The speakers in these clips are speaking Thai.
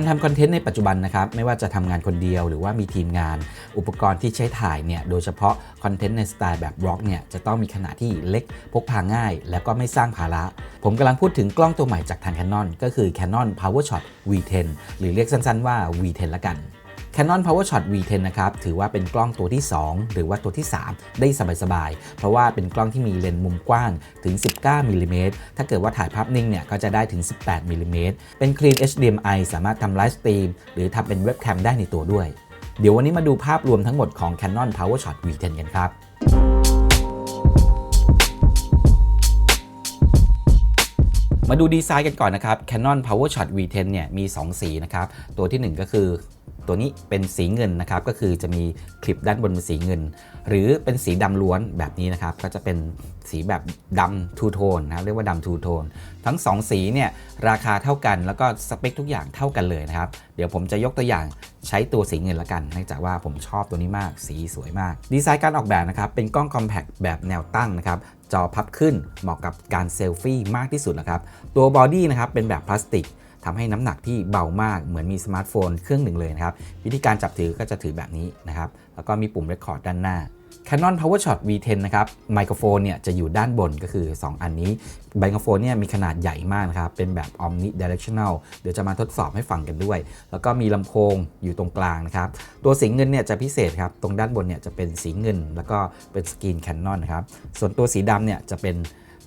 การทำคอนเทนต์ในปัจจุบันนะครับไม่ว่าจะทำงานคนเดียวหรือว่ามีทีมงาน อุปกรณ์ที่ใช้ถ่ายเนี่ยโดยเฉพาะคอนเทนต์ในสไตล์แบบบล็อกเนี่ยจะต้องมีขนาดที่เล็กพกพาง่าย แล้วก็ไม่สร้างภาระ ผมกำลังพูดถึงกล้องตัวใหม่จากทาง Canon ก็คือ Canon PowerShot V10 หรือเรียกสั้นๆว่า V10 ละกัน Canon PowerShot V10 นะครับถือว่าเป็นกล้องตัวที่ 2 หรือว่าตัวที่ 3 ได้สบายๆ เพราะว่าเป็นกล้องที่มีเลนส์มุมกว้างถึง 19มิลลิเมตรถ้าเกิดว่าถ่ายภาพนิ่งเนี่ยก็จะได้ถึง 18มิลลิเมตรเป็น Clean HDMI สามารถทำไลฟ์สตรีมหรือทำเป็นเว็บแคมได้ในตัวด้วย เดี๋ยววันนี้มาดูภาพรวมทั้งหมดของ Canon PowerShot V10 กันครับมาดูดีไซน์กันก่อนนะครับ Canon PowerShot V10 เนี่ยมี 2 สีนะครับ ตัวทีหนึ่1 ก็คือ ตัวนี้เป็นสีเงินนะครับ ก็คือจะมีคลิปด้านบนเป็นสีเงิน หรือเป็นสีดำล้วนแบบนี้นะครับ ก็จะเป็นสีแบบดำทูโทนนะครับเรียกว่าดำทูโทนทั้ง 2 สีเนี่ยราคาเท่ากันแล้วก็สเปคทุกอย่างเท่ากันเลยนะครับ เดี๋ยวผมจะยกตัวอย่างใช้ตัวสีเงินละกันเนื่องจากว่าผมชอบตัวนี้มากสีสวยมาก ดีไซน์การออกแบบนะครับ เป็นกล้องคอมแพคแบบแนวตั้งนะครับ จอพับขึ้นเหมาะกับการเซลฟี่มากที่สุดนะครับ ตัวบอดี้นะครับเป็นแบบพลาสติก ทำให้น้ำหนักที่เบามากเหมือนมีสมาร์ทโฟนเครื่องหนึ่งเลยนะครับ วิธีการจับถือก็จะถือแบบนี้นะครับ แล้วก็มีปุ่ม Record ด้านหน้า Canon PowerShot V10 นะครับ ไมโครโฟนเนี่ยจะอยู่ด้านบนก็คือ 2 อันนี้ ไมโครโฟนเนี่ยมีขนาดใหญ่มากนะครับ เป็นแบบ omnidirectional เดี๋ยวจะมาทดสอบให้ฟังกันด้วย แล้วก็มีลำโพงอยู่ตรงกลางนะครับ ตัวสีเงินเนี่ยจะพิเศษครับ ตรงด้านบนเนี่ยจะเป็นสีเงิน แล้วก็เป็นสกรีน Canon นะครับ ส่วนตัวสีดำเนี่ยจะเป็น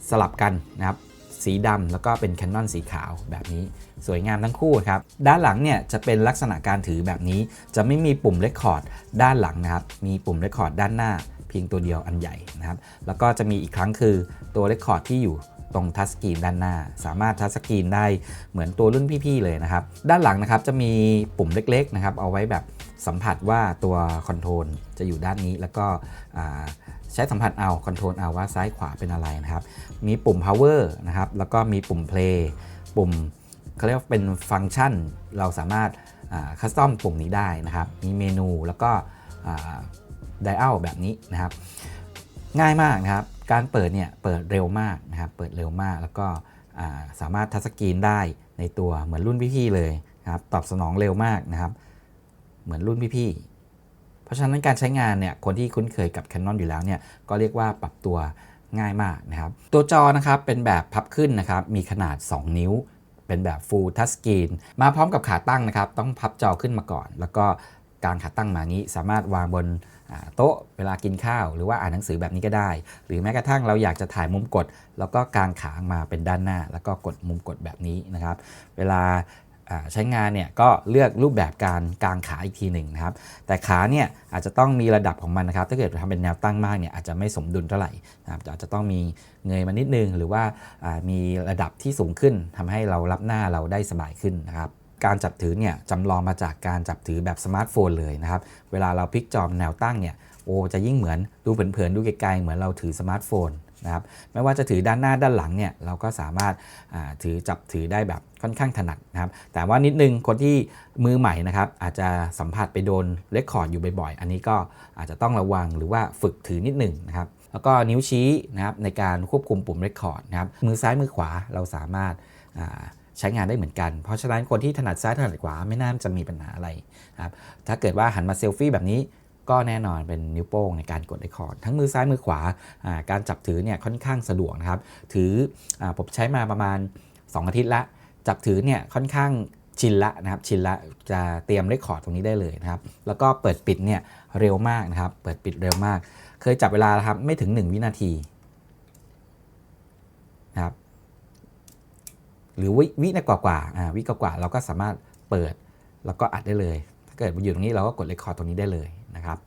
สลับกันนะครับ สีดำแล้วก็เป็น Canon สีขาวแบบนี้ สวยงามทั้งคู่ครับ ด้านหลังเนี่ยจะเป็นลักษณะการถือแบบนี้ จะไม่มีปุ่ม Record ด้านหลังนะครับ มีปุ่ม Record ด้านหน้า เพียงตัวเดียวอันใหญ่นะครับ แล้วก็จะมีอีกครั้งคือตัว Record ที่อยู่ตรงทัชสกรีนด้านหน้า สามารถทัชสกรีนได้เหมือนตัวรุ่นพี่ๆเลยนะครับ ด้านหลังนะครับจะมีปุ่มเล็กๆนะครับเอาไว้แบบสัมผัสว่าตัวคอนโทรลจะอยู่ด้านนี้แล้วก็ใช้สัมผัสเอาคอนโทรลเอาว่าซ้ายขวาเป็นอะไรนะครับ มีปุ่ม power นะครับแล้วก็มีปุ่ม play ปุ่ม เขาเรียกว่าเป็นฟังก์ชันเราสามารถคัสตอมปุ่มนี้ได้นะครับ มีเมนูแล้วก็ไดอัลแบบนี้นะครับ ง่ายมากนะครับ การเปิดเนี่ยเปิดเร็วมากนะครับ เปิดเร็วมากแล้วก็สามารถทัชสกรีนได้ในตัวเหมือนรุ่นพี่ๆเลยนะครับ ตอบสนองเร็วมากนะครับ เหมือนรุ่นพี่ๆ เพราะฉะนั้นการใช้งานเนี่ยคนที่คุ้นเคยกับ Canon อยู่แล้วเนี่ยก็เรียกว่าปรับตัวง่ายมากนะครับ ตัวจอนะครับเป็นแบบพับขึ้นนะครับ มีขนาด 2 นิ้ว เป็นแบบ Full Touch Screen มาพร้อมกับขาตั้งนะครับ ต้องพับจอขึ้นมาก่อน แล้วก็กางขาตั้งมานี้สามารถวางบนโต๊ะเวลากินข้าว หรือว่าอ่านหนังสือแบบนี้ก็ได้ หรือแม้กระทั่งเราอยากจะถ่ายมุมกด แล้วก็กางขามาเป็นด้านหน้า แล้วก็กดมุมกดแบบนี้นะครับ เวลา ใช้งานเนี่ยก็เลือกรูปแบบการกางขาอีกทีหนึ่งนะครับ แต่ขาเนี่ยอาจจะต้องมีระดับของมันนะครับ ถ้าเกิดทำเป็นแนวตั้งมากเนี่ยอาจจะไม่สมดุลเท่าไหร่นะครับอาจจะต้องมีเงยมานิดนึง หรือว่ามีระดับที่สูงขึ้นทำให้เรารับหน้าเราได้สบายขึ้นนะครับการจับถือเนี่ยจำลองมาจากการจับถือแบบสมาร์ทโฟนเลยนะครับ เวลาเราพลิกจอแนวตั้งเนี่ยโอ้จะยิ่งเหมือนดูเผินๆดูไกลๆเหมือนเราถือสมาร์ทโฟน นะครับไม่ว่าจะถือด้านหน้าด้านหลังเนี่ยเราก็สามารถถือจับถือได้แบบค่อนข้างถนัดนะครับแต่ว่านิดนึงคนที่มือใหม่นะครับอาจจะสัมผัสไปโดนเลคคอร์ดอยู่บ่อยๆ อันนี้ก็อาจจะต้องระวังหรือว่าฝึกถือนิดนึงนะครับแล้วก็นิ้วชี้นะครับในการควบคุมปุ่มเรคคอร์ดนะครับมือซ้ายมือขวาเราสามารถาใช้งานได้เหมือนกัน เพราะฉะนั้นคนที่ถนัดซ้ายถนัดขวาไม่น่าจะมีปัญหาอะไรนะครับถ้าเกิดว่าหันมาเซลฟี่แบบนี้ ก็แน่นอนเป็นนิ้วโป้งในการกดเรคคอร์ดทั้งมือซ้ายมือขวาการจับถือเนี่ยค่อนข้างสะดวกนะครับ ถืออผมใช้มาประมาณ 2 อาทิตย์ละ จับถือเนี่ยค่อนข้างชินละนะครับชินละจะเตรียมเรคคอร์ดตรงนี้ได้เลยนะครับ แล้วก็เปิดปิดเนี่ยเร็วมากนะครับ เปิดปิดเร็วมาก เคยจับเวลาครับไม่ถึง 1 วินาทีนะครับหรือวิวินกว่าๆอ่าวิกว่าๆเราก็สามารถเปิดแล้วก็อัดได้เลย ถ้าเกิดอยู่ตรงนี้เราก็กดเรคคอร์ดตรงนี้ได้เลย นะครับ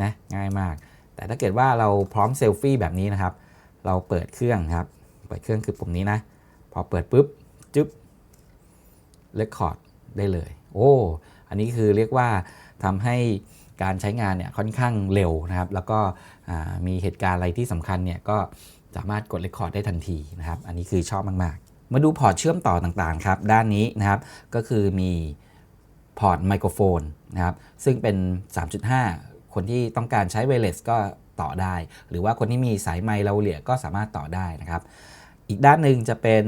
นะง่ายมาก แต่ถ้าเกิดว่าเราพร้อมเซลฟี่แบบนี้นะครับ เราเปิดเครื่องครับ เปิดเครื่องคือปุ่มนี้นะ พอเปิดปุ๊บจึ๊บเรคคอร์ดได้เลย โอ้ อันนี้คือเรียกว่าทำให้การใช้งานเนี่ยค่อนข้างเร็วนะครับ แล้วก็มีเหตุการณ์อะไรที่สำคัญเนี่ยก็สามารถกดเรคคอร์ดได้ทันทีนะครับ อันนี้คือชอบมาก ๆ มาดูพอร์ตเชื่อมต่อต่างๆครับ ด้านนี้นะครับ ก็คือมี พอร์ตไมโครโฟนนะครับซึ่งเป็น 3.5 คนที่ต้องการใช้ไวเลสก็ต่อได้ หรือว่าคนที่มีสายไมค์เราเหลี่ยก็สามารถต่อได้นะครับ อีกด้านหนึ่งจะเป็น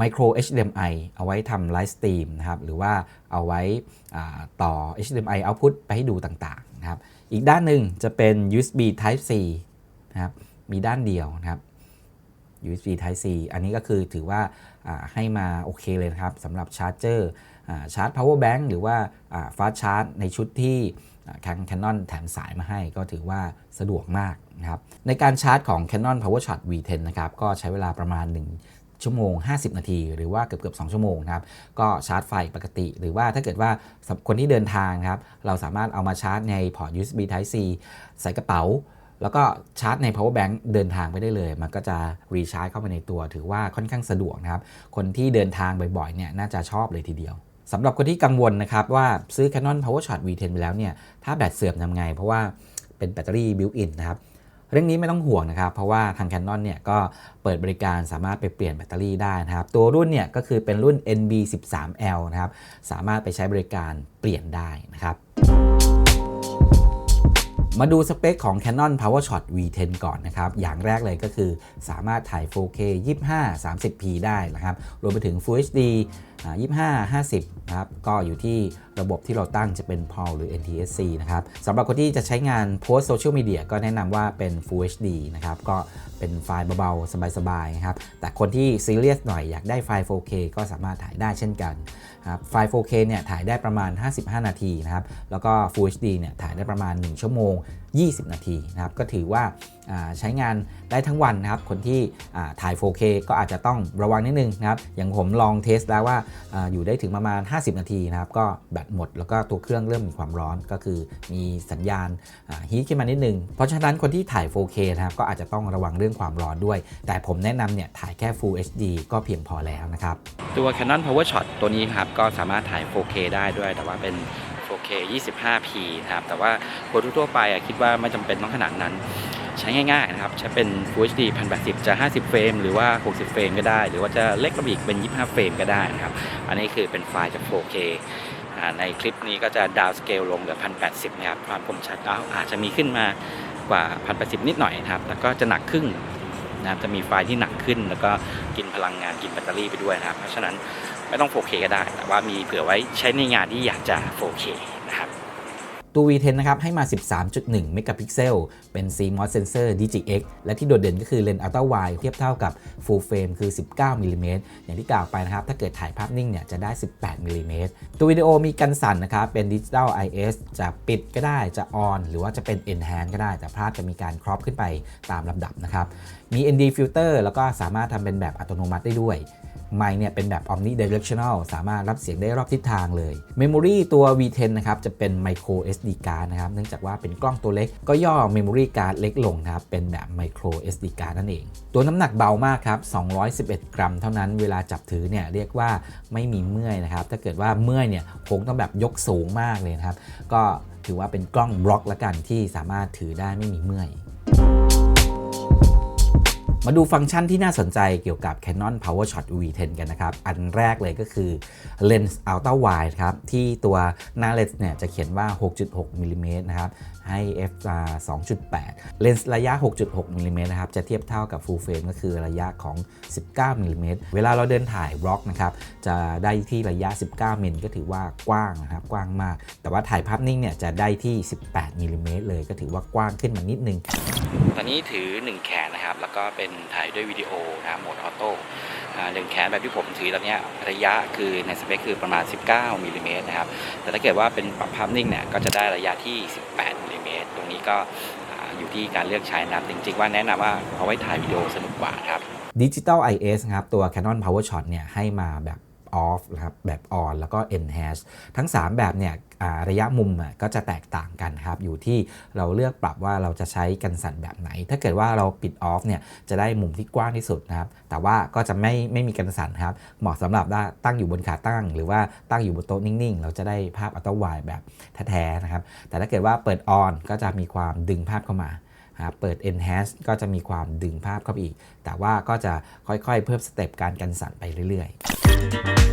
Micro HDMI เอาไว้ทำไลฟ์สตรีมนะครับหรือว่าเอาไว้ต่อ HDMI output ไปให้ดูต่างๆนะครับอีกด้านหนึ่งจะเป็น USB Type C นะครับมีด้านเดียวนะครับ USB Type C อันนี้ก็คือถือว่าให้มาโอเคเลยนะครับสำหรับชาร์จเจอร์ชาร์จ power bank หรือว่าฟาสชาร์จในชุดที่อ่าทาง Canon แถมสายมาให้ก็ถือว่าสะดวกมากนะครับในการชาร์จของ Canon PowerShot V10 นะครับก็ใช้เวลาประมาณ 1 ชั่วโมง 50 นาที หรือว่าเกือบเกือบ2ชั่วโมงนะครับก็ชาร์จไฟปกติ หรือว่าถ้าเกิดว่าคนที่เดินทางครับเราสามารถเอามาชาร์จในพอร์ต USB Type C ใส่กระเป๋า แล้วก็ชาร์จใน power bank เดินทางไปได้เลย มันก็จะรีชาร์จเข้าไปในตัว ถือว่าค่อนข้างสะดวกนะครับ คนที่เดินทางบ่อยๆเนี่ยน่าจะชอบเลยทีเดียวสำหรับคนที่กังวลนะครับว่าซื้อ Canon PowerShot V10 ไปแล้วเนี่ยถ้าแบตเสื่อมทำไง เพราะว่าเป็นแบตเตอรี่ built-in นะครับเรื่องนี้ไม่ต้องห่วงนะครับ เพราะว่าทาง Canon เนี่ยก็เปิดบริการสามารถไปเปลี่ยนแบตเตอรี่ได้นะครับ ตัวรุ่นเนี่ยก็คือเป็นรุ่น NB13L นะครับสามารถไปใช้บริการเปลี่ยนได้นะครับ มาดูสเปคของ Canon PowerShot V10 ก่อนนะครับ อย่างแรกเลยก็คือสามารถถ่าย 4K 25 30p ได้นะครับ รวมไปถึง Full HD 25 50นะครับ ก็อยู่ที่ระบบที่เราตั้งจะเป็น PAL หรือ NTSC นะครับสำหรับคนที่จะใช้งานโพสโซเชียลมีเดียก็แนะนำว่าเป็น Full HD นะครับ ก็เป็นไฟล์เบาๆ สบายๆ นะครับ แต่คนที่ซีเรียสหน่อยอยากได้ไฟล์ 4K ก็สามารถถ่ายได้เช่นกัน ครับไฟล์ 4K เนี่ยถ่ายได้ประมาณ 55 นาทีนะครับ แล้วก็ Full HD เนี่ยถ่ายได้ประมาณ 1 ชั่วโมง 20 นาทีนะครับก็ถือว่าใช้งานได้ทั้งวันนะครับ คนที่ถ่าย 4K ก็อาจจะต้องระวังนิดนึงนะครับ อย่างผมลองเทสแล้วว่าออยู่ได้ถึงประมาณ 50 นาทีนะครับ ก็แบตหมดแล้วก็ตัวเครื่องเริ่มมีความร้อนก็คือมีสัญญาณฮีทขึ้นมานิดนึง เพราะฉะนั้นคนที่ถ่าย 4K นะครับก็อาจจะต้องระวังเรื่องความร้อนด้วย แต่ผมแนะนำเนี่ยถ่ายแค่ Full HD ก็เพียงพอแล้วนะครับ ตัว Canon PowerShot ตัวนี้ครับก็สามารถถ่าย 4K ได้ด้วย แต่ว่าเป็น 4K 25p นะครับแต่ว่าคนทั่วไปคิดว่าไม่จำเป็นต้องขนาดนั้น ใช้ง่ายๆนะครับใช้เป็น Full HD 1080 จะ 50 เฟรมหรือว่า 60 เฟรมก็ได้ หรือว่าจะเล็กกว่าอีกเป็น 25 เฟรมก็ได้นะครับอันนี้คือเป็นไฟล์จาก 4K ในคลิปนี้ก็จะดาวสเกลลงเหลือ 1080 นะครับความคมชัดอาจจะมีขึ้นมากว่า 1080 นิดหน่อยนะครับแต่ก็จะหนักครึ่ง นะครับจะมีไฟที่หนักขึ้น แล้วก็กินพลังงานกินแบตเตอรี่ไปด้วยนะครับ เพราะฉะนั้นไม่ต้อง 4K ก็ได้ แต่ว่ามีเผื่อไว้ใช้ในงานที่อยากจะ 4K นะครับ ตัว V10 นะครับให้มา 13.1 เมกะพิกเซล เป็น CMOS sensor DigiX และที่โดดเด่นก็คือเลนส์ ultra wide เทียบเท่ากับ full frame คือ 19มิลลิเมตรอย่างที่กล่าวไปนะครับ ถ้าเกิดถ่ายภาพนิ่งเนี่ยจะได้ 18มิลลิเมตรตัววิดีโอมีกันสั่นนะครับเป็น Digital IS จะปิดก็ได้จะ on หรือว่าจะเป็น enhance ก็ได้ แต่ภาพจะมีการครอปขึ้นไปตามลำดับนะครับมี ND filter แล้วก็สามารถทำเป็นแบบอัตโนมัติได้ด้วย ไมค์เนี่ยเป็นแบบ omnidirectional สามารถรับเสียงได้รอบทิศทางเลย Memory ตัว V10 นะครับจะเป็น micro SD card นะครับเนื่องจากว่าเป็นกล้องตัวเล็กก็ย่อ memory card เล็กลงนะครับเป็นแบบ micro SD card นั่นเอง ตัวน้ำหนักเบามากครับ 211 กรัมเท่านั้นเวลาจับถือเนี่ยเรียกว่าไม่มีเมื่อยนะครับถ้าเกิดว่าเมื่อยเนี่ยคงต้องแบบยกสูงมากเลยนะครับก็ถือว่าเป็นกล้องบล็อกละกันที่สามารถถือได้ไม่มีเมื่อย มาดูฟังก์ชันที่น่าสนใจเกี่ยวกับ Canon PowerShot V10 กันนะครับ อันแรกเลยก็คือ Lens Ultra Wide ครับ ที่ตัวหน้าเลนส์เนี่ยจะเขียนว่า 6.6มิลลิเมตรนะครับ ให้ f 2.8 เลนส์ระยะ 6.6มิลลิเมตรนะครับ จะเทียบเท่ากับ Full Frame ก็คือระยะของ 19มิลลิเมตรเวลาเราเดินถ่ายบล็อกนะครับ จะได้ที่ระยะ 19มิลก็ถือว่ากว้างนะครับ กว้างมาก แต่ว่าถ่ายภาพนิ่งเนี่ยจะได้ที่ 18มิลลิเมตรเลย ก็ถือว่ากว้างขึ้นมานิดนึง ตอนนี้ถือ 1 แขนนะครับ แล้วก็เป็นถ่ายด้วยวิดีโอนะครับโหมดออโต้ หนึ่งแขนแบบที่ผมถือตอนเนี้ยระยะคือในสเปคคือประมาณ 19มิลลิเมตรนะครับ แต่ถ้าเกิดว่าเป็นปรับภาพนิ่งเนี่ยก็จะได้ระยะที่ 18มิลลิเมตรตรงนี้ก็อยู่ที่การเลือกใช้นะครับจริงๆว่าแนะนำว่าเอาไว้ถ่ายวิดีโอสนุกกว่าครับ Digital IS นะครับตัว Canon PowerShot เนี่ยให้มาแบบ off นะครับแบบ on แล้วก็ enhance ทั้ง 3 แบบเนี่ยระยะมุมก็จะแตกต่างกันครับ อยู่ที่เราเลือกปรับว่าเราจะใช้กันสั่นแบบไหน ถ้าเกิดว่าเราปิด off เนี่ยจะได้มุมที่กว้างที่สุดนะครับ แต่ว่าก็จะไม่ไม่มีกันสั่นครับ เหมาะสำหรับตั้งอยู่บนขาตั้ง หรือว่าตั้งอยู่บนโต๊ะนิ่ง ๆ เราจะได้ภาพอัลตร้าไวแบบแท้ๆนะครับ แต่ถ้าเกิดว่าเปิด on ก็จะมีความดึงภาพเข้ามาเปิด enhance ก็จะมีความดึงภาพเข้าไปอีก แต่ว่าก็จะค่อยๆ เพิ่มสเต็ปการกันสั่นไปเรื่อย ๆ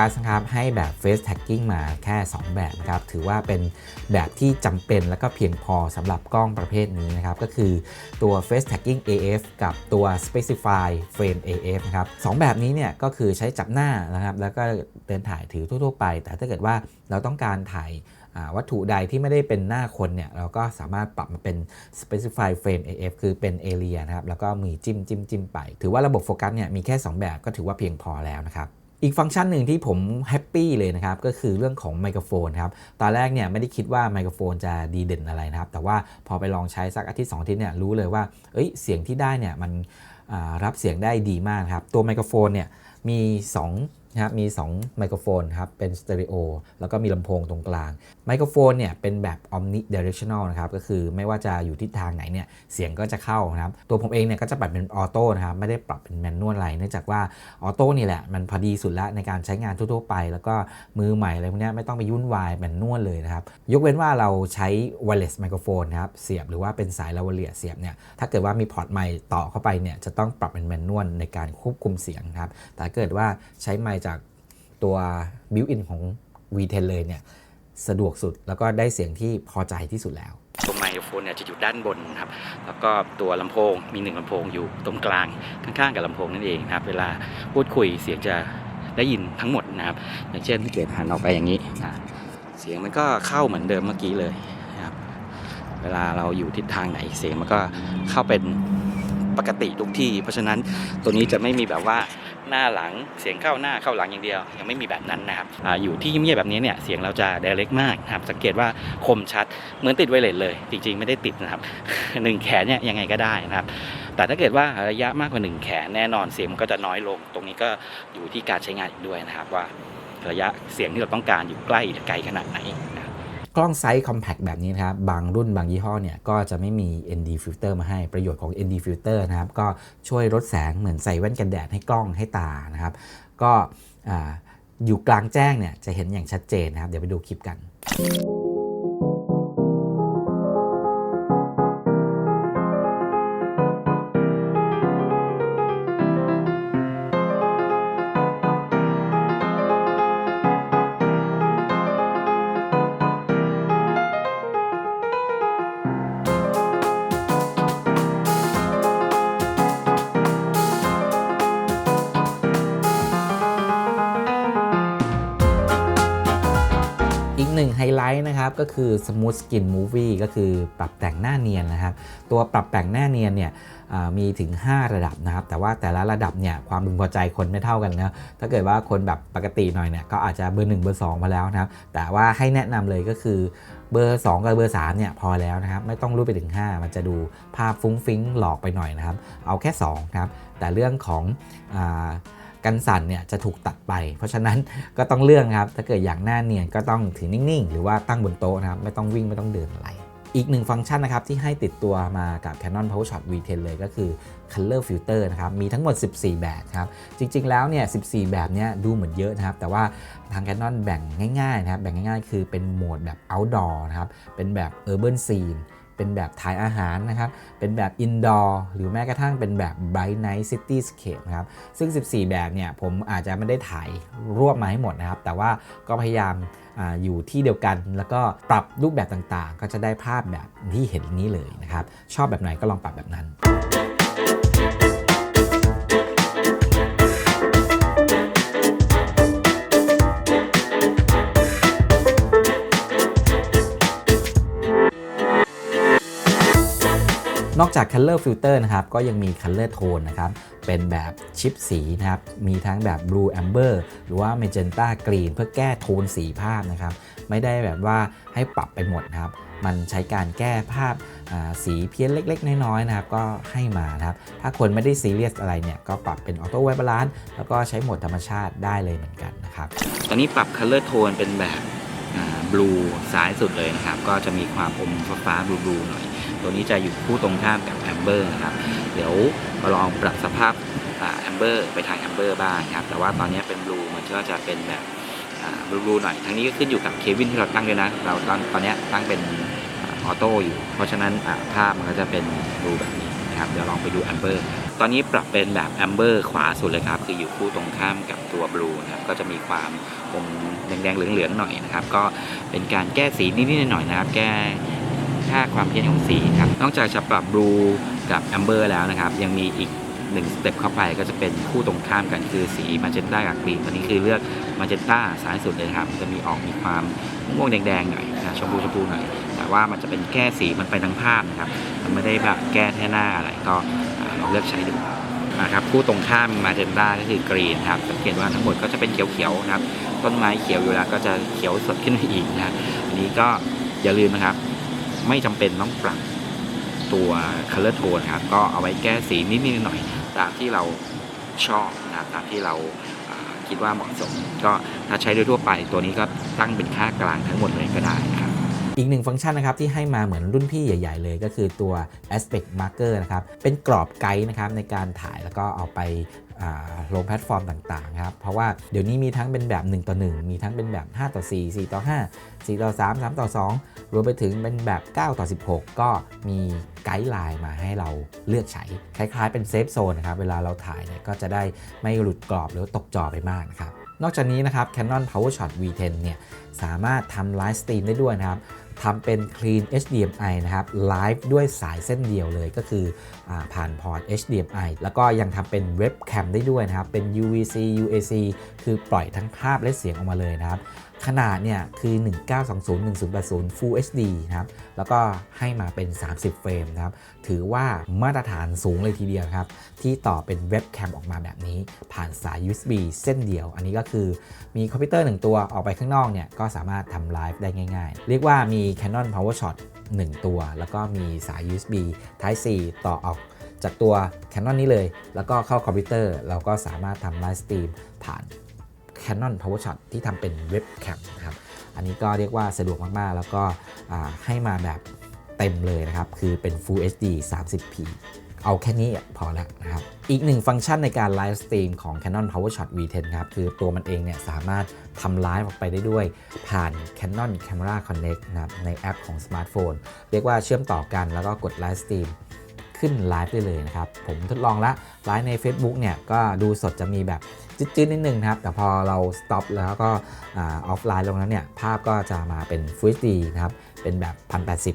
กัสนะครับให้แบบ Face Tagging มาแค่ 2 แบบนะครับถือว่าเป็นแบบที่จำเป็นและก็เพียงพอสำหรับกล้องประเภทนี้นะครับก็คือตัว Face Tagging AF กับตัว Specify Frame AF นะครับสองแบบนี้เนี่ยก็คือใช้จับหน้านะครับแล้วก็เดินถ่ายถือทั่ว ๆ ไป แต่ถ้าเกิดว่าเราต้องการถ่ายวัตถุใดที่ไม่ได้เป็นหน้าคนเนี่ยเราก็สามารถปรับมาเป็น Specify Frame AF คือเป็น Area นะครับ แล้วก็มีจิ้มจิ้มจิ้มไป ถือว่าระบบโฟกัสเนี่ยมีแค่ 2 แบบก็ถือว่าเพียงพอแล้วนะครับ อีกฟังก์ชันหนึ่งที่ผมแฮปปี้เลยนะครับ ก็คือเรื่องของไมโครโฟนครับ ตอนแรกเนี่ยไม่ได้คิดว่าไมโครโฟนจะดีเด่นอะไรนะครับ แต่ว่าพอไปลองใช้สักอาทิตย์สองอาทิตย์เนี่ยรู้เลยว่าเอ้ยเสียงที่ได้เนี่ยมันรับเสียงได้ดีมากครับ ตัวไมโครโฟนเนี่ยมี 2 นะครับมี 2 ไมโครโฟนครับเป็นสเตอริโอแล้วก็มีลำโพงตรงกลาง ไมโครโฟนเนี่ยเป็นแบบ omni directional นะครับก็คือไม่ว่าจะอยู่ทิศทางไหนเนี่ยเสียงก็จะเข้านะครับตัวผมเองเนี่ยก็จะปรับเป็นออโต้นะครับไม่ได้ปรับเป็นแมนนวลอะไรเนื่องจากว่าออโต้นี่แหละมันพอดีสุดละในการใช้งานทั่วๆไป แล้วก็มือใหม่อะไรพวกนี้ไม่ต้องไปยุ่นวายแมนนวลเลยนะครับยกเว้นว่าเราใช้ wireless microphone นะครับเสียบหรือว่าเป็นสายลาวเลียเสียบเนี่ยถ้าเกิดว่ามีพอร์ตไมค์ต่อเข้าไปเนี่ยจะต้องปรับเป็นแมนนวลในการควบคุมเสียงนะครับแต่เกิดว่าใช้ไมคจากตัว built-in ของ V10 เลยเนี่ยสะดวกสุดแล้วก็ได้เสียงที่พอใจที่สุดแล้วตัวไมโครโฟนเนี่ยจะอยู่ด้านบนนะครับแล้วก็ตัวลำโพงมีหนึ่งลำโพงอยู่ตรงกลางข้างๆกับลำโพงนั่นเองนะครับเวลาพูดคุยเสียงจะได้ยินทั้งหมดนะครับ อย่างเช่นถ้าเกิดหันออกไปอย่างนี้นะเสียงมันก็เข้าเหมือนเดิมเมื่อกี้เลยนะครับเวลาเราอยู่ทิศทางไหนเสียงมันก็เข้าเป็นปกติทุกที่ เพราะฉะนั้นตัวนี้จะไม่มีแบบว่า หน้าหลัง เสียงเข้าหน้าเข้าหลังอย่างเดียว ยังไม่มีแบบนั้นนะครับออยู่ที่เงียบแบบนี้เนี่ยเสียงเราจะ direct มากนะครับสังเกตว่าคมชัดเหมือนติดไวเลสเลย จริง ๆ ไม่ได้ติดนะครับหนึ่งแขนเนี่ยยังไงก็ได้นะครับแต่ถ้าเกิดว่าระยะมากกว่าหนึ่งแขนแน่นอนเสียงมันก็จะน้อยลง ตรงนี้ก็อยู่ที่การใช้งานอีกด้วยนะครับว่าระยะเสียงที่เราต้องการอยู่ใกล้หรือไกลขนาดไหน กล้องไซส์คอมแพกแบบนี้นะครับ บางรุ่นบางยี่ห้อเนี่ย ก็จะไม่มี ND filter มาให้ประโยชน์ของ ND filter นะครับ ก็ช่วยลดแสงเหมือนใส่แว่นกันแดดให้กล้องให้ตานะครับ ก็อ่าอยู่กลางแจ้งเนี่ยจะเห็นอย่างชัดเจนนะครับ เดี๋ยวไปดูคลิปกัน หนึ่งไฮไลท์นะครับก็คือ Smooth Skin Movie ก็คือปรับแต่งหน้าเนียนนะครับ ตัวปรับแต่งหน้าเนียนเนี่ยมีถึง 5 ระดับนะครับ แต่ว่าแต่ละระดับเนี่ยความพึงพอใจคนไม่เท่ากันนะถ้าเกิดว่าคนแบบปกติหน่อยเนี่ยก็อาจจะเบอร์1เบอร์2มาแล้วนะครับแต่ว่าให้แนะนำเลยก็คือเบอร์ 2 กับเบอร์3เนี่ยพอแล้วนะครับไม่ต้องรูดไปถึง 5 มันจะดูภาพฟุ้งฟิ้งหลอกไปหน่อยนะครับ เอาแค่2นะครับแต่เรื่องของอ กันสั่นเนี่ยจะถูกตัดไป เพราะฉะนั้นก็ต้องเลือกนะครับ ถ้าเกิดอยากหน้าเนียนก็ต้องถือนิ่งๆ หรือว่าตั้งบนโต๊ะนะครับ ไม่ต้องวิ่งไม่ต้องเดินอะไร อีกหนึ่งฟังก์ชันนะครับที่ให้ติดตัวมากับ Canon PowerShot V10 เลยก็คือ Color Filter นะครับ มีทั้งหมด 14 แบบครับ จริง ๆ แล้วเนี่ย 14 แบบเนี้ยดูเหมือนเยอะนะครับ แต่ว่าทาง Canon แบ่งง่ายๆนะครับ แบ่งง่ายๆ คือเป็นโหมดแบบ outdoor นะครับ เป็นแบบ urban scene เป็นแบบถ่ายอาหารนะครับ เป็นแบบอินดอร์หรือแม้กระทั่งเป็นแบบ bright night cityscape นะครับ ซึ่ง 14 แบบเนี่ยผมอาจจะไม่ได้ถ่ายรวบมาให้หมดนะครับ แต่ว่าก็พยายามออยู่ที่เดียวกัน แล้วก็ปรับรูปแบบต่างๆ ก็จะได้ภาพแบบที่เห็นนี้เลยนะครับ ชอบแบบไหนก็ลองปรับแบบนั้น นอกจาก Color Filter นะครับ ก็ยังมี Color Tone นะครับ เป็นแบบชิปสีนะครับ มีทั้งแบบ Blue Amber หรือว่า Magenta Green เพื่อแก้โทนสีภาพนะครับ ไม่ได้แบบว่าให้ปรับไปหมดนะครับ มันใช้การแก้ภาพาสีเพี้ยนเล็ก ๆ น้อยๆนะครับ ก็ให้มานะครับ ถ้าคนไม่ได้ซีเรียสอะไรเนี่ย ก็ปรับเป็น Auto White Balance แล้วก็ใช้โหมดธรรมชาติได้เลยเหมือนกันนะครับ ตอนนี้ปรับ color tone เป็นแบบบลูซ้ายสุดเลยนะครับ ก็จะมีความอมฟ้าๆบลูๆหน่อย ตัวนี้จะอยู่คู่ตรงข้ามกับแอมเบอร์นะครับ เดี๋ยวมาลองปรับสภาพแอมเบอร์ไปทางแอมเบอร์บ้างครับ แต่ว่าตอนนี้เป็นบลูมันก็จะเป็นแบบบลูๆหน่อย ทั้งนี้ก็ขึ้นอยู่กับเควินที่เราตั้งด้วยนะ เราตอนตอนนี้ตั้งเป็นออโต้อยู่ เพราะฉะนั้นภาพมันก็จะเป็นบลูแบบนี้นะครับ เดี๋ยวลองไปดูแอมเบอร์ ตอนนี้ปรับเป็นแบบแอมเบอร์ขวาสุดเลยครับ คืออยู่คู่ตรงข้ามกับตัวบลูนะครับ ก็จะมีความอมแดงๆเหลืองๆหน่อยนะครับ ก็เป็นการแก้สีนิดๆหน่อยๆนะครับ แก้ ค่าความเพี้ยนของสีครับนอกจากจะปรับบลูกับแอมเบอร์แล้วนะครับยังมีอีกหนึ่งสเต็ปเข้าไปก็จะเป็นคู่ตรงข้ามกันคือสีมาเจนต้ากับกรีนตอนนี้คือเลือกมาเจนต้าซ้ายสุดเลยครับ จะมีออกมีความม่วงแดงๆหน่อยนะชมพูชมพูหน่อย แต่ว่ามันจะเป็นแก้สีมันไปทั้งภาพนะครับ มันไม่ได้แบบแก้แค่หน้าอะไรก็ลองเลือกใช้ดูนะครับคู่ตรงข้ามมาเจนต้าก็คือกรีนครับสังเกตว่าทั้งหมดก็จะเป็นเขียวๆนะครับ ต้นไม้เขียวอยู่แล้วก็จะเขียวสดขึ้นอีกนะอันนี้ก็อย่าลืมนะครับ ไม่จำเป็นต้องปรับตัว color tone ครับก็เอาไว้แก้สีนิดๆหน่อยๆตามที่เราชอบนะครับตามที่เราคิดว่าเหมาะสม ก็ถ้าใช้โดยทั่วไปตัวนี้ก็ตั้งเป็นค่ากลางทั้งหมดเลยก็ได้นะครับอีกหนึ่งฟังก์ชันนะครับที่ให้มาเหมือนรุ่นพี่ใหญ่ ๆ เลยก็คือตัว aspect marker นะครับเป็นกรอบไกด์นะครับในการถ่ายแล้วก็เอาไป ลงแพลตฟอร์มต่างๆครับ เพราะว่าเดี๋ยวนี้มีทั้งเป็นแบบ 1 ต่อ 1 มีทั้งเป็นแบบ 5 ต่อ 4 4 ต่อ 5 4 ต่อ 3 3 ต่อ 2 รวมไปถึงเป็นแบบ 9 ต่อ 16 ก็มีไกด์ไลน์มาให้เราเลือกใช้ คล้ายๆเป็นเซฟโซนนะครับ เวลาเราถ่ายเนี่ยก็จะได้ไม่หลุดกรอบหรือตกจอไปมากนะครับ นอกจากนี้นะครับ Canon PowerShot V10 เนี่ยสามารถทำไลฟ์สตรีมได้ด้วยนะครับ ทำเป็น Clean HDMI นะครับไลฟ์ด้วยสายเส้นเดียวเลยก็คืออผ่านพอร์ต HDMI แล้วก็ยังทำเป็นเว็บแคมได้ด้วยนะครับ เป็น UVC UAC คือปล่อยทั้งภาพและเสียงออกมาเลยนะครับ ขนาดเนี่ยคือ 1920 1080 Full HD นะครับ แล้วก็ให้มาเป็น 30 เฟรมนะครับ ถือว่ามาตรฐานสูงเลยทีเดียวครับ ที่ต่อเป็นเว็บแคมออกมาแบบนี้ ผ่านสาย USB เส้นเดียว อันนี้ก็คือมีคอมพิวเตอร์1ตัวออกไปข้างนอกเนี่ย ก็สามารถทำไลฟ์ได้ง่ายๆ เรียกว่ามี Canon PowerShot 1 ตัว แล้วก็มีสาย USB Type C ต่อออกจากตัว Canon นี้เลย แล้วก็เข้าคอมพิวเตอร์ เราก็สามารถทำไลฟ์สตรีมผ่าน Canon PowerShot ที่ทำเป็นเว็บแคมนะครับ อันนี้ก็เรียกว่าสะดวกมากๆ แล้วก็ให้มาแบบเต็มเลยนะครับ คือเป็น Full HD 30p เอาแค่นี้พอแล้วนะครับ อีกหนึ่งฟังก์ชันในการไลฟ์สตรีมของ Canon PowerShot V10 ครับ คือตัวมันเองเนี่ยสามารถทำไลฟ์ออกไปได้ด้วย ผ่าน Canon Camera Connect นะครับในแอปของสมาร์ทโฟน เรียกว่าเชื่อมต่อกันแล้วก็กดไลฟ์สตรีมขึ้นไลฟ์ได้เลยนะครับ ผมทดลองละไลฟ์ใน Facebook เนี่ยก็ดูสดจะมีแบบ จืดๆนิดนึงนะครับ แต่พอเราสต็อปแล้วก็ออฟไลน์ลงแล้วเนี่ย ภาพก็จะมาเป็น Full HD นะครับ เป็นแบบ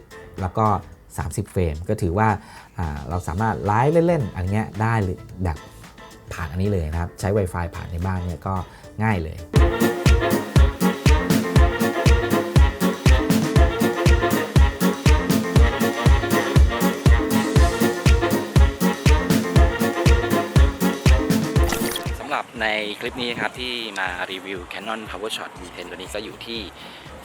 1080 แล้วก็ 30 เฟรม ก็ถือว่าาเราสามารถไลฟ์เล่นๆ อันเนี้ยได้แบบผ่านอันนี้เลยนะครับ ใช้ Wi-Fi ผ่านในบ้านเนี่ยก็ง่ายเลย ลิปนี้ครับที่มารีวิว Canon PowerShot V10 ตัวนี้ก็อยู่ที่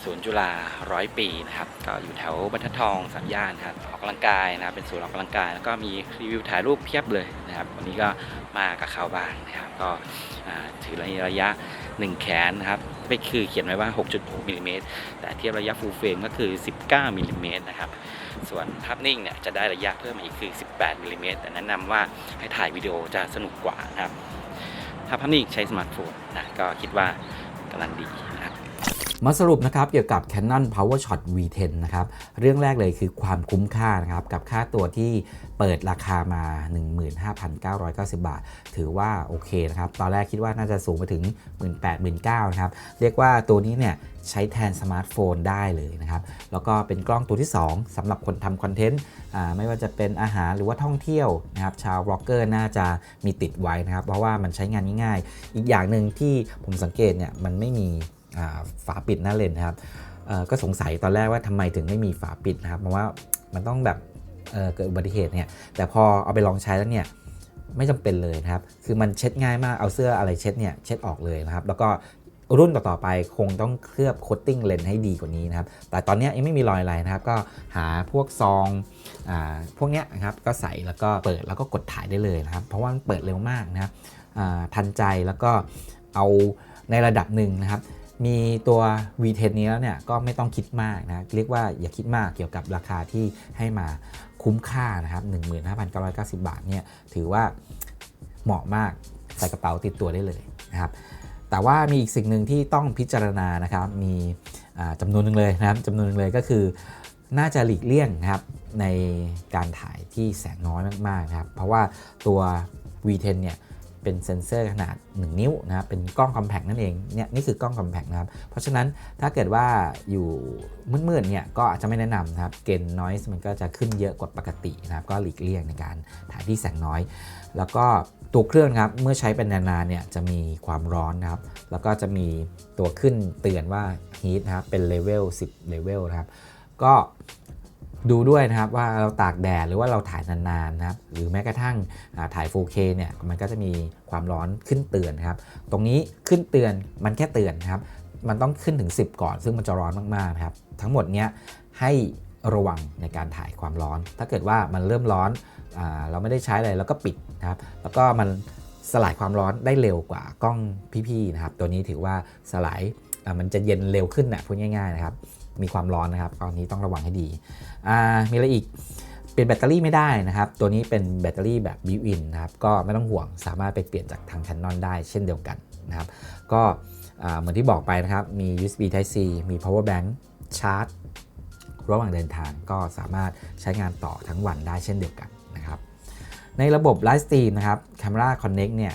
ศูนย์จุฬาร้อยปีนะครับ ก็อยู่แถวบรรทัดทองสามย่านครับออกกำลังกายนะครับเป็นศูนย์ออกกำลังกาย แล้วก็มีรีวิวถ่ายรูปเพียบเลยนะครับ วันนี้ก็มากับเขาบ้างนะครับ ก็ถือระยะ 1 แขนนะครับไม่คือเขียนไว้ว่า 6.6มิลลิเมตรแต่เทียบระยะ full frame ก็คือ 19มิลลิเมตรนะครับ ส่วนภาพนิ่งเนี่ยจะได้ระยะเพิ่มอีกคือ 18มิลลิเมตรแต่แนะนำว่าให้ถ่ายวิดีโอจะสนุกกว่านะครับ ถ้าภาพนิ่งใช้สมาร์ทโฟนนะก็คิดว่ากำลังดีนะครับ มาสรุปนะครับเกี่ยวกับ Canon PowerShot V10 นะครับเรื่องแรกเลยคือความคุ้มค่านะครับกับค่าตัวที่เปิดราคามา 15,990 บาท ถือว่าโอเคนะครับตอนแรกคิดว่าน่าจะสูงไปถึง 18,000 19,000นะครับเรียกว่าตัวนี้เนี่ยใช้แทนสมาร์ทโฟนได้เลยนะครับ แล้วก็เป็นกล้องตัวที่ 2สำหรับคนทำคอนเทนต์อ่าไม่ว่าจะเป็นอาหารหรือว่าท่องเที่ยวนะครับ ชาวบล็อกเกอร์น่าจะมีติดไว้นะครับ เพราะว่ามันใช้งานง่ายๆ อีกอย่างหนึ่งที่ผมสังเกตเนี่ยมันไม่มี ฝาปิดหน้าเลนส์นะครับก็สงสัยตอนแรกว่าทำไมถึงไม่มีฝาปิดนะครับเพราะว่ามันต้องแบบเเกิดอุบัติเหตุเนี่ยแต่พอเอาไปลองใช้แล้วเนี่ยไม่จำเป็นเลยนะครับ คือมันเช็ดง่ายมาก เอาเสื้ออะไรเช็ดเนี่ยเช็ดออกเลยนะครับ แล้วก็รุ่นต่อๆไปคงต้องเคลือบโคตติ้งเลนส์ให้ดีกว่านี้นะครับ แต่ตอนนี้ยังไม่มีรอยอะไรนะครับ ก็หาพวกซองอพวกเนี้ยนะครับ ก็ใส่แล้วก็เปิดแล้วก็กดถ่ายได้เลยนะครับ เพราะว่ามันเปิดเร็วมากนะครับทันใจแล้วก็เอาในระดับหนึ่งนะครับ มีตัว V10 นี้แล้วเนี่ยก็ไม่ต้องคิดมากนะเรียกว่าอย่าคิดมากเกี่ยวกับราคาที่ให้มาคุ้มค่านะครับ 15,990 บาทเนี่ยถือว่าเหมาะมากใส่กระเป๋าติดตัวได้เลยนะครับแต่ว่ามีอีกสิ่งหนึ่งที่ต้องพิจารณานะครับ มีจำนวนหนึ่งเลยนะครับจำนวนหนึ่งเลยก็คือ น่าจะหลีกเลี่ยงนะครับในการถ่ายที่แสงน้อยมากๆนะครับ เพราะว่าตัว V10 เนี่ย เป็นเซ็นเซอร์ขนาด 1 นิ้วนะครับเป็นกล้องคอมแพกนั่นเองเนี่ยนี่คือกล้องคอมแพกนะครับ เพราะฉะนั้นถ้าเกิดว่าอยู่มืดๆเนี่ยก็อาจจะไม่แนะนำนะครับเกณฑ์ noise มันก็จะขึ้นเยอะกว่าปกตินะครับ ก็หลีกเลี่ยงในการถ่ายที่แสงน้อย แล้วก็ตัวเครื่องครับเมื่อใช้เป็นนานๆเนี่ยจะมีความร้อนนะครับ แล้วก็จะมีตัวขึ้นเตือนว่า heat นะครับเป็นเลเวล10เลเวลนะครับก็ ดูด้วยนะครับว่าเราตากแดดหรือว่าเราถ่ายนานๆนะครับหรือแม้กระทั่งถ่าย 4K เนี่ยมันก็จะมีความร้อนขึ้นเตือนนครับตรงนี้ขึ้นเตือนมันแค่เตือนนะครับมันต้องขึ้นถึง 10 ก่อน ซึ่งมันจะร้อนมากๆครับทั้งหมดเนี้ยให้ระวังในการถ่ายความร้อน ถ้าเกิดว่ามันเริ่มร้อนอเราไม่ได้ใช้อะไรเราก็ปิดนะครับแล้วก็มันสลายความร้อนได้เร็วกว่ากล้องพี่ๆนะครับตัวนี้ถือว่าสลายมันจะเย็นเร็วขึ้นนะพูดง่ายๆนะครับ มีความร้อนนะครับตอนนี้ต้องระวังให้ดี มีอะไรอีกเปลี่ยนแบตเตอรี่ไม่ได้นะครับ ตัวนี้เป็นแบตเตอรี่แบบบิวอินนะครับ ก็ไม่ต้องห่วงสามารถไปเปลี่ยนจากทางแคนนอนได้เช่นเดียวกันนะครับ ก็เหมือนที่บอกไปนะครับ มี USB Type C มี power bank ชาร์จระหว่างเดินทางก็สามารถใช้งานต่อทั้งวันได้เช่นเดียวกัน ในระบบไลฟ์สตรีมนะครับ Camera Connect เนี่ย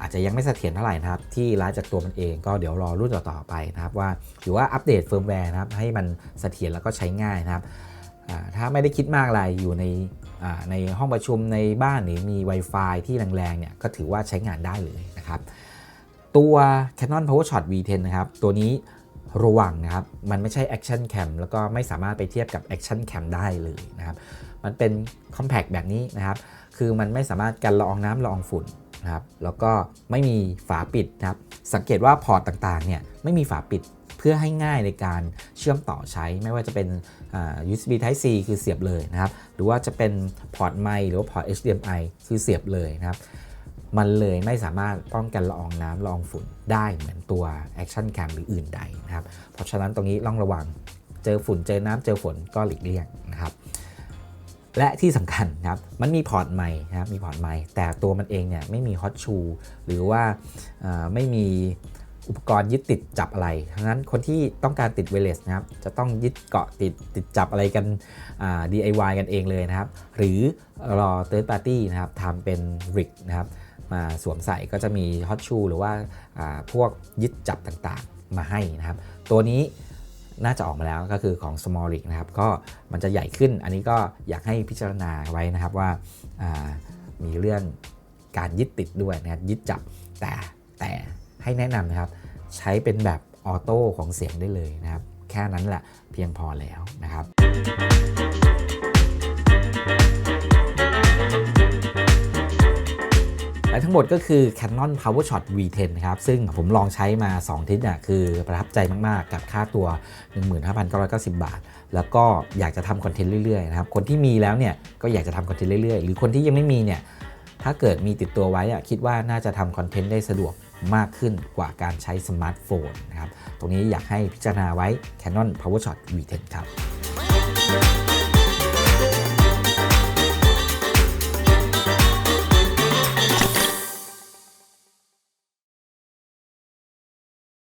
อาจจะยังไม่เสถียรเท่าไหร่นะครับ ที่ไลฟ์จากตัวมันเองก็เดี๋ยวรอรุ่นต่อๆไปนะครับ ว่าหรือว่าอัปเดตเฟิร์มแวร์นะครับ ให้มันเสถียรแล้วก็ใช้ง่ายนะครับถ้าไม่ได้คิดมากอะไรอยู่ในในห้องประชุมในบ้านหรือมี Wi-Fi ที่แรงๆเนี่ยก็ถือว่าใช้งานได้เลยนะครับ ตัว Canon PowerShot V10 นะครับ ตัวนี้ระวังนะครับ มันไม่ใช่ Action Cam แล้วก็ไม่สามารถไปเทียบกับ Action Cam ได้เลยนะครับ มันเป็น Compact แบบนี้นะครับ คือมันไม่สามารถกันละอองน้ำละอองฝุ่นนะครับแล้วก็ไม่มีฝาปิดนะครับสังเกตว่าพอร์ตต่างๆเนี่ยไม่มีฝาปิดเพื่อให้ง่ายในการเชื่อมต่อใช้ ไม่ว่าจะเป็นอ่า USB Type C คือเสียบเลยนะครับ หรือว่าจะเป็นพอร์ตไมหรือว่าพอร์ต HDMI คือเสียบเลยนะครับ มันเลยไม่สามารถป้องกันละอองน้ำละอองฝุ่นได้เหมือนตัว Action Cam หรืออื่นใดนะครับ เพราะฉะนั้นตรงนี้ต้องระวัง เจอฝุ่นเจอน้ำเจอฝนก็หลีกเลี่ยงนะครับ และที่สำคัญนะครับมันมีพอร์ตใหม่นะครับมีพอร์ตใหม่ แต่ตัวมันเองเนี่ยไม่มีฮอตชูหรือว่าไม่มีอุปกรณ์ยึดติดจับอะไรทั้งนั้นคนที่ต้องการติดเวเลสนะครับ จะต้องยึดเกาะติดติดจับอะไรกัน DIY กันเองเลยนะครับ หรือรอ Third Party นะครับทำเป็น rig นะครับมาสวมใส่ก็จะมีฮอตชูหรือว่าอ่าพวกยึดจับต่างๆมาให้นะครับ ตัวนี้ น่าจะออกมาแล้วก็คือของ Small Rig นะครับก็มันจะใหญ่ขึ้นอันนี้ก็อยากให้พิจารณาไว้นะครับว่าามีเรื่องการยึดติดด้วยนะครับยึดจับแต่แต่ให้แนะนำนะครับ ใช้เป็นแบบออโต้ของเสียงได้เลยนะครับ แค่นั้นแหละเพียงพอแล้วนะครับ และทั้งหมดก็คือ Canon PowerShot V10 นะครับซึ่งผมลองใช้มา 2 ทิศเนี่ยคือประทับใจมาก ๆ กับค่าตัว 15,990 บาท แล้วก็อยากจะทำคอนเทนต์เรื่อย ๆ นะครับ คนที่มีแล้วเนี่ยก็อยากจะทำคอนเทนต์เรื่อย ๆ หรือคนที่ยังไม่มีเนี่ยถ้าเกิดมีติดตัวไว้อะคิดว่าน่าจะทำคอนเทนต์ได้สะดวกมากขึ้นกว่าการใช้สมาร์ทโฟนนะครับ ตรงนี้อยากให้พิจารณาไว้ Canon PowerShot V10 ครับ